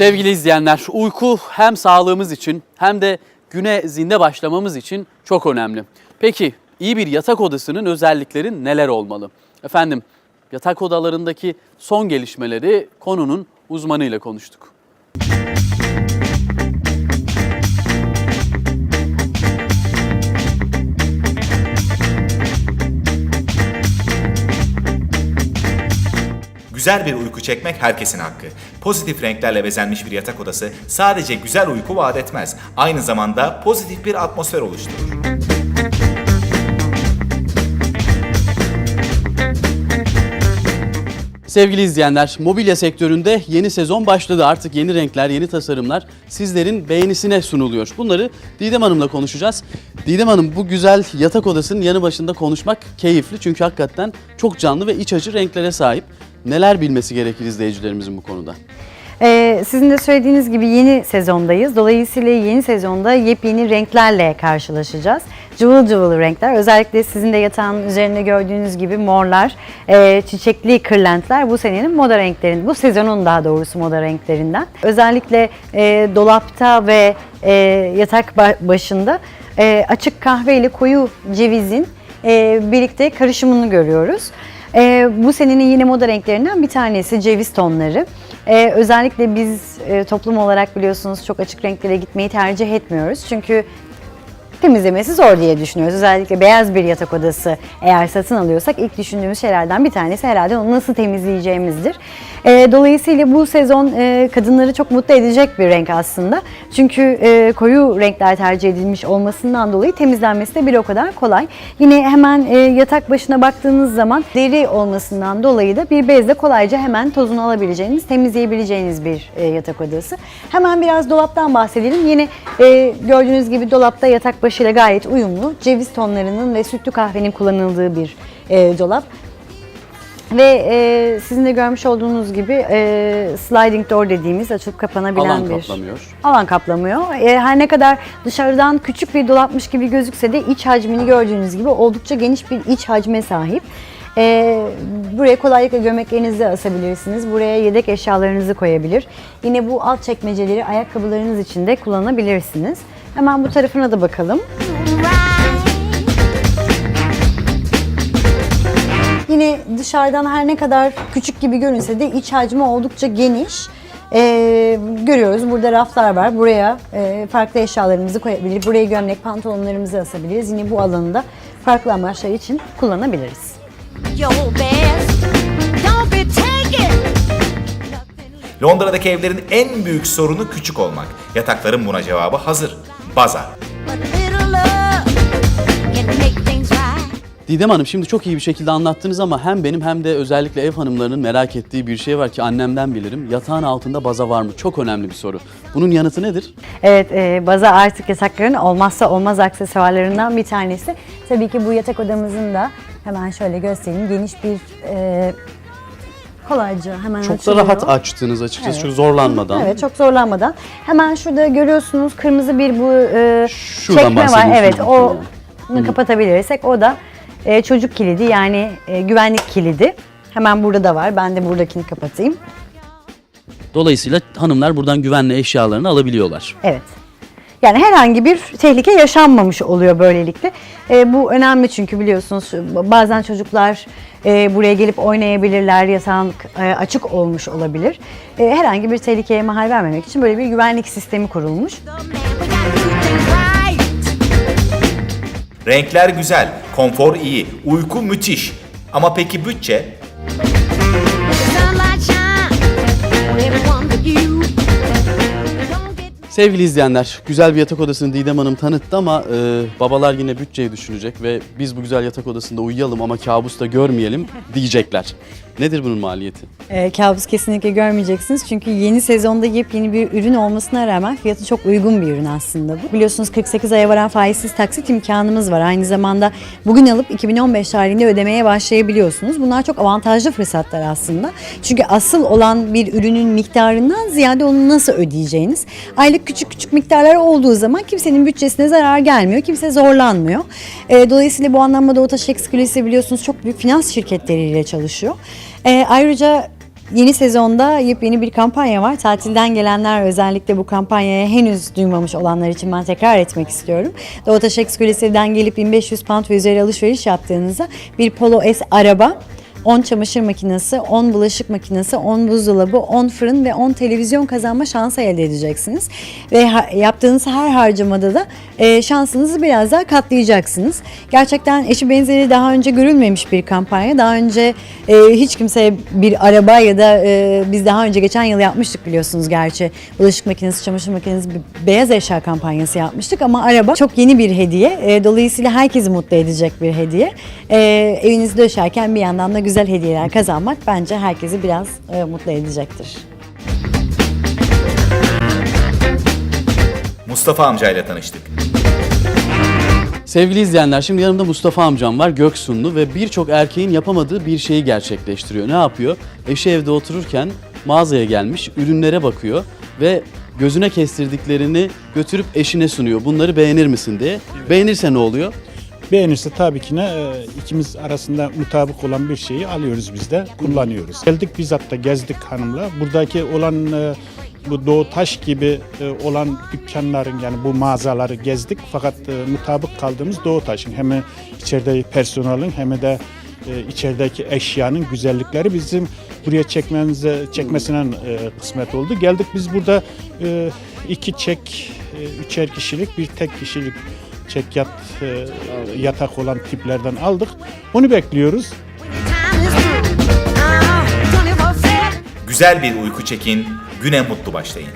Sevgili izleyenler, uyku hem sağlığımız için hem de güne zinde başlamamız için çok önemli. Peki iyi bir yatak odasının özellikleri neler olmalı? Efendim, yatak odalarındaki son gelişmeleri konunun uzmanıyla konuştuk. Güzel bir uyku çekmek herkesin hakkı. Pozitif renklerle bezenmiş bir yatak odası sadece güzel uyku vaat etmez. Aynı zamanda pozitif bir atmosfer oluşturur. Sevgili izleyenler, mobilya sektöründe yeni sezon başladı. Artık yeni renkler, yeni tasarımlar sizlerin beğenisine sunuluyor. Bunları Didem Hanım'la konuşacağız. Didem Hanım bu güzel yatak odasının yanı başında konuşmak keyifli. Çünkü hakikaten çok canlı ve iç açı renklere sahip. Neler bilmesi gerekir izleyicilerimizin bu konuda? Ee, sizin de söylediğiniz gibi yeni sezondayız. Dolayısıyla yeni sezonda yepyeni renklerle karşılaşacağız. Cıvıl cıvıl renkler. Özellikle sizin de yatağın üzerinde gördüğünüz gibi morlar, e, çiçekli kırlentler bu senenin moda renklerin, bu sezonun daha doğrusu moda renklerinden. Özellikle e, dolapta ve e, yatak ba- başında e, açık kahve ile koyu cevizin e, birlikte karışımını görüyoruz. Ee, bu senenin yine moda renklerinden bir tanesi ceviz tonları. Ee, özellikle biz e, toplum olarak biliyorsunuz çok açık renklere gitmeyi tercih etmiyoruz. Çünkü temizlemesi zor diye düşünüyoruz. Özellikle beyaz bir yatak odası eğer satın alıyorsak ilk düşündüğümüz şeylerden bir tanesi herhalde onu nasıl temizleyeceğimizdir. Ee, dolayısıyla bu sezon e, kadınları çok mutlu edecek bir renk aslında. Çünkü e, koyu renkler tercih edilmiş olmasından dolayı temizlenmesi de bir o kadar kolay. Yine hemen e, yatak başına baktığınız zaman deri olmasından dolayı da bir bezle kolayca hemen tozunu alabileceğiniz, temizleyebileceğiniz bir e, yatak odası. Hemen biraz dolaptan bahsedelim. Yine e, gördüğünüz gibi dolapta yatak başıyla gayet uyumlu. Ceviz tonlarının ve sütlü kahvenin kullanıldığı bir e, dolap. Ve e, sizin de görmüş olduğunuz gibi e, sliding door dediğimiz açılıp kapanabilen Alan bir kaplamıyor. alan kaplamıyor. E, her ne kadar dışarıdan küçük bir dolapmış gibi gözükse de iç hacmini gördüğünüz gibi oldukça geniş bir iç hacme sahip. E, buraya kolaylıkla gömleklerinizi asabilirsiniz. Buraya yedek eşyalarınızı koyabilir. Yine bu alt çekmeceleri ayakkabılarınız için de kullanabilirsiniz. Hemen bu tarafına da bakalım. Yine dışarıdan her ne kadar küçük gibi görünse de iç hacmi oldukça geniş. Ee, görüyoruz burada raflar var. Buraya e, farklı eşyalarımızı koyabilir. Buraya gömlek, pantolonlarımızı asabiliriz. Yine bu alanı da farklı amaçlar için kullanabiliriz. Londra'daki evlerin en büyük sorunu küçük olmak. Yatakların buna cevabı hazır. Baza. Didem Hanım şimdi çok iyi bir şekilde anlattınız ama hem benim hem de özellikle ev hanımlarının merak ettiği bir şey var ki annemden bilirim. Yatağın altında baza var mı? Çok önemli bir soru. Bunun yanıtı nedir? Evet, e, baza artık yatakların olmazsa olmaz aksesuarlarından bir tanesi. Tabii ki bu yatak odamızın da hemen şöyle göstereyim geniş bir e, kolayca hemen Çok da açılıyor. rahat açtınız açıkçası Evet. çok zorlanmadan. Evet çok zorlanmadan. Hemen şurada görüyorsunuz kırmızı bir bu e, Şuradan çekme var. Evet o bunu kapatabilirsek o da e, çocuk kilidi yani e, güvenlik kilidi. Hemen burada da var. Ben de buradakini kapatayım. Dolayısıyla hanımlar buradan güvenli eşyalarını alabiliyorlar. Evet. Yani herhangi bir tehlike yaşanmamış oluyor böylelikle. E, bu önemli çünkü biliyorsunuz bazen çocuklar e, buraya gelip oynayabilirler, yatağın e, açık olmuş olabilir. E, herhangi bir tehlikeye mahal vermemek için böyle bir güvenlik sistemi kurulmuş. Renkler güzel, konfor iyi, uyku müthiş. Ama peki bütçe? Sevgili izleyenler, güzel bir yatak odasını Didem Hanım tanıttı ama e, babalar yine bütçeyi düşünecek ve biz bu güzel yatak odasında uyuyalım ama kabus da görmeyelim diyecekler. Nedir bunun maliyeti? E, kabus kesinlikle görmeyeceksiniz çünkü yeni sezonda yepyeni bir ürün olmasına rağmen fiyatı çok uygun bir ürün aslında bu. Biliyorsunuz 48 aya varan faizsiz taksit imkanımız var. Aynı zamanda bugün alıp 2015 tarihinde ödemeye başlayabiliyorsunuz. Bunlar çok avantajlı fırsatlar aslında. Çünkü asıl olan bir ürünün miktarından ziyade onu nasıl ödeyeceğiniz. Aylık küçük küçük miktarlar olduğu zaman kimsenin bütçesine zarar gelmiyor. Kimse zorlanmıyor. E, dolayısıyla bu anlamda Doğu Taş biliyorsunuz çok büyük finans şirketleriyle çalışıyor. E, ayrıca Yeni sezonda yepyeni bir kampanya var. Tatilden gelenler özellikle bu kampanyaya henüz duymamış olanlar için ben tekrar etmek istiyorum. Doğutaş Exclusive'den gelip 1500 pound ve üzeri alışveriş yaptığınızda bir Polo S araba 10 çamaşır makinesi, 10 bulaşık makinesi, 10 buzdolabı, 10 fırın ve 10 televizyon kazanma şansı elde edeceksiniz. Ve yaptığınız her harcamada da e, şansınızı biraz daha katlayacaksınız. Gerçekten eşi benzeri daha önce görülmemiş bir kampanya. Daha önce e, hiç kimseye bir araba ya da e, biz daha önce geçen yıl yapmıştık biliyorsunuz gerçi. Bulaşık makinesi, çamaşır makinesi, beyaz eşya kampanyası yapmıştık ama araba çok yeni bir hediye. E, dolayısıyla herkesi mutlu edecek bir hediye. E, evinizde döşerken bir yandan da hediyeler kazanmak bence herkesi biraz e, mutlu edecektir. Mustafa amcayla tanıştık. Sevgili izleyenler şimdi yanımda Mustafa amcam var Göksunlu ve birçok erkeğin yapamadığı bir şeyi gerçekleştiriyor. Ne yapıyor? Eşi evde otururken mağazaya gelmiş ürünlere bakıyor ve gözüne kestirdiklerini götürüp eşine sunuyor. Bunları beğenir misin diye. Beğenirse ne oluyor? Beğenirse tabii ki ne e, ikimiz arasında mutabık olan bir şeyi alıyoruz biz de kullanıyoruz. Geldik bizzat da gezdik hanımla. Buradaki olan e, bu Doğu Taş gibi e, olan dükkanların yani bu mağazaları gezdik. Fakat mutabık kaldığımız Doğu Taş'ın hem içerideki personelin hem de içerideki eşyanın güzellikleri bizim buraya çekmemize çekmesine e, kısmet oldu. Geldik biz burada iki çek, üçer kişilik bir tek kişilik çek yat e, yatak olan tiplerden aldık. Onu bekliyoruz. Time is through. 24/7. Güzel bir uyku çekin, güne mutlu başlayın.